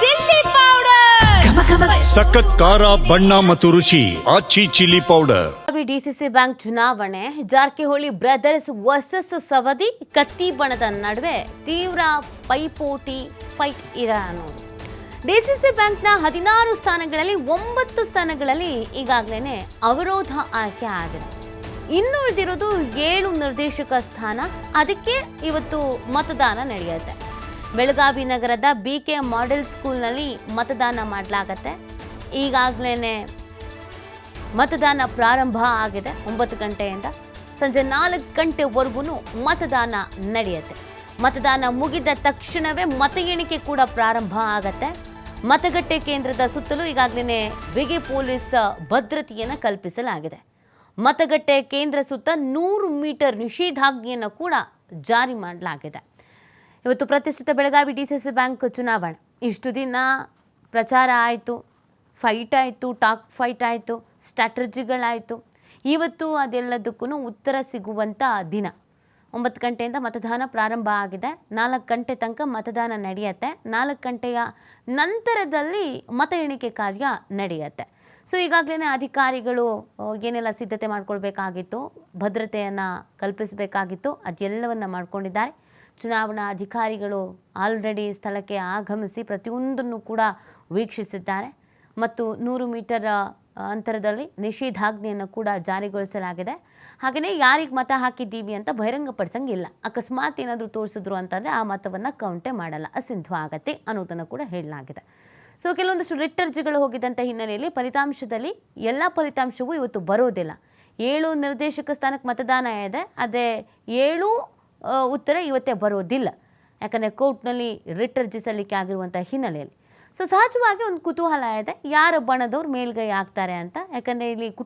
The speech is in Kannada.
Chilli powder. ಸಖತ್ ಖಾರ ಬಣ್ಣ ಮತ್ತು ರುಚಿ Aachi chilli powder. DCC bank ಚುನಾವಣೆ ಜಾರಕಿಹೊಳಿ ಬ್ರದರ್ಸ್ ವರ್ಸಸ್ ಸವದಿ ಕತ್ತಿ ಬಣದ ನಡುವೆ ತೀವ್ರ ಪೈಪೋಟಿ ಫೈಟ್ ಇರ ಅನ್ನೋದು ಡಿಸಿಸಿ ಬ್ಯಾಂಕ್ನ ಹದಿನಾರು ಸ್ಥಾನಗಳಲ್ಲಿ ಒಂಬತ್ತು ಸ್ಥಾನಗಳಲ್ಲಿ ಈಗಾಗಲೇ ಅವರೋಧ ಆಯ್ಕೆ ಆಗಿದೆ. ಇನ್ನು ಉಳಿದಿರೋದು ಏಳು ನಿರ್ದೇಶಕ ಸ್ಥಾನ ಅದಕ್ಕೆ ಇವತ್ತು ಮತದಾನ ನಡೆಯುತ್ತೆ. ಬೆಳಗಾವಿ ನಗರದ ಬಿ ಕೆ ಮಾಡೆಲ್ ಸ್ಕೂಲ್ನಲ್ಲಿ ಮತದಾನ ಮಾಡಲಾಗತ್ತೆ. ಈಗಾಗಲೇ ಮತದಾನ ಪ್ರಾರಂಭ ಆಗಿದೆ ಒಂಬತ್ತು ಗಂಟೆಯಿಂದ. ಸಂಜೆ ನಾಲ್ಕು ಗಂಟೆವರೆಗೂ ಮತದಾನ ನಡೆಯುತ್ತೆ. ಮತದಾನ ಮುಗಿದ ತಕ್ಷಣವೇ ಮತ ಎಣಿಕೆ ಕೂಡ ಪ್ರಾರಂಭ ಆಗತ್ತೆ. ಮತಗಟ್ಟೆ ಕೇಂದ್ರದ ಸುತ್ತಲೂ ಈಗಾಗಲೇ ಬಿಗಿ ಪೊಲೀಸ್ ಭದ್ರತೆಯನ್ನು ಕಲ್ಪಿಸಲಾಗಿದೆ. ಮತಗಟ್ಟೆ ಕೇಂದ್ರ ಸುತ್ತ ನೂರು ಮೀಟರ್ ನಿಷೇಧಾಜ್ಞೆಯನ್ನು ಕೂಡ ಜಾರಿ ಮಾಡಲಾಗಿದೆ. ಇವತ್ತು ಪ್ರತಿಷ್ಠಿತ Belagavi D C C bank ಚುನಾವಣೆ. ಇಷ್ಟು ದಿನ ಪ್ರಚಾರ ಆಯಿತು ಫೈಟ್ ಆಯಿತು ಟಾಕ್ ಫೈಟ್ ಆಯಿತು ಸ್ಟ್ರಾಟಜಿಗಳಾಯಿತು ಇವತ್ತು ಅದೆಲ್ಲದಕ್ಕೂ ಉತ್ತರ ಸಿಗುವಂಥ ದಿನ. ಒಂಬತ್ತು ಗಂಟೆಯಿಂದ ಮತದಾನ ಪ್ರಾರಂಭ ಆಗಿದೆ. ನಾಲ್ಕು ಗಂಟೆ ತನಕ ಮತದಾನ ನಡೆಯುತ್ತೆ. ನಾಲ್ಕು ಗಂಟೆಯ ನಂತರದಲ್ಲಿ ಮತ ಎಣಿಕೆ ಕಾರ್ಯ ನಡೆಯುತ್ತೆ. ಸೊ ಈಗಾಗಲೇ ಅಧಿಕಾರಿಗಳು ಏನೆಲ್ಲ ಸಿದ್ಧತೆ ಮಾಡ್ಕೊಳ್ಬೇಕಾಗಿತ್ತು, ಭದ್ರತೆಯನ್ನು ಕಲ್ಪಿಸಬೇಕಾಗಿತ್ತು, ಅದೆಲ್ಲವನ್ನು ಮಾಡ್ಕೊಂಡಿದ್ದಾರೆ. ಚುನಾವಣಾ ಅಧಿಕಾರಿಗಳು ಆಲ್ರೆಡಿ ಸ್ಥಳಕ್ಕೆ ಆಗಮಿಸಿ ಪ್ರತಿಯೊಂದನ್ನು ಕೂಡ ವೀಕ್ಷಿಸಿದ್ದಾರೆ. ಮತ್ತು ನೂರು ಮೀಟರ್ ಅಂತರದಲ್ಲಿ ನಿಷೇಧಾಜ್ಞೆಯನ್ನು ಕೂಡ ಜಾರಿಗೊಳಿಸಲಾಗಿದೆ. ಹಾಗೆಯೇ ಯಾರಿಗೆ ಮತ ಹಾಕಿದ್ದೀವಿ ಅಂತ ಬಹಿರಂಗಪಡಿಸಂಗಿಲ್ಲ ಅಕಸ್ಮಾತ್ ಏನಾದರೂ ತೋರಿಸಿದ್ರು ಅಂತಂದರೆ ಆ ಮತವನ್ನು ಕೌಂಟೆ ಮಾಡಲ್ಲ. ಅಸಿಂಧು ಆಗತ್ತೆ ಅನ್ನೋದನ್ನು ಕೂಡ ಹೇಳಲಾಗಿದೆ. ಸೊ ಕೆಲವೊಂದಷ್ಟು ರಿಟರ್ಜಿಗಳು ಹೋಗಿದ್ದಂಥ ಹಿನ್ನೆಲೆಯಲ್ಲಿ ಫಲಿತಾಂಶದಲ್ಲಿ ಎಲ್ಲ ಫಲಿತಾಂಶವೂ ಇವತ್ತು ಬರೋದಿಲ್ಲ. ಏಳು ನಿರ್ದೇಶಕ ಸ್ಥಾನಕ್ಕೆ ಮತದಾನ ಇದೆ. ಅದೇ ಏಳು ಉತ್ತರ ಇವತ್ತೇ ಬರೋದಿಲ್ಲ. ಯಾಕಂದರೆ ಕೋರ್ಟ್ನಲ್ಲಿ ರಿಟ್ ಅರ್ಜಿ ಸಲ್ಲಿಕೆ ಆಗಿರುವಂಥ ಹಿನ್ನೆಲೆಯಲ್ಲಿ. ಸೊ ಸಹಜವಾಗಿ ಒಂದು ಕುತೂಹಲ ಇದೆ. ಯಾರ ಬಣದವ್ರು ಮೇಲ್ಗೈ ಆಗ್ತಾರೆ ಅಂತ. ಯಾಕಂದರೆ ಇಲ್ಲಿ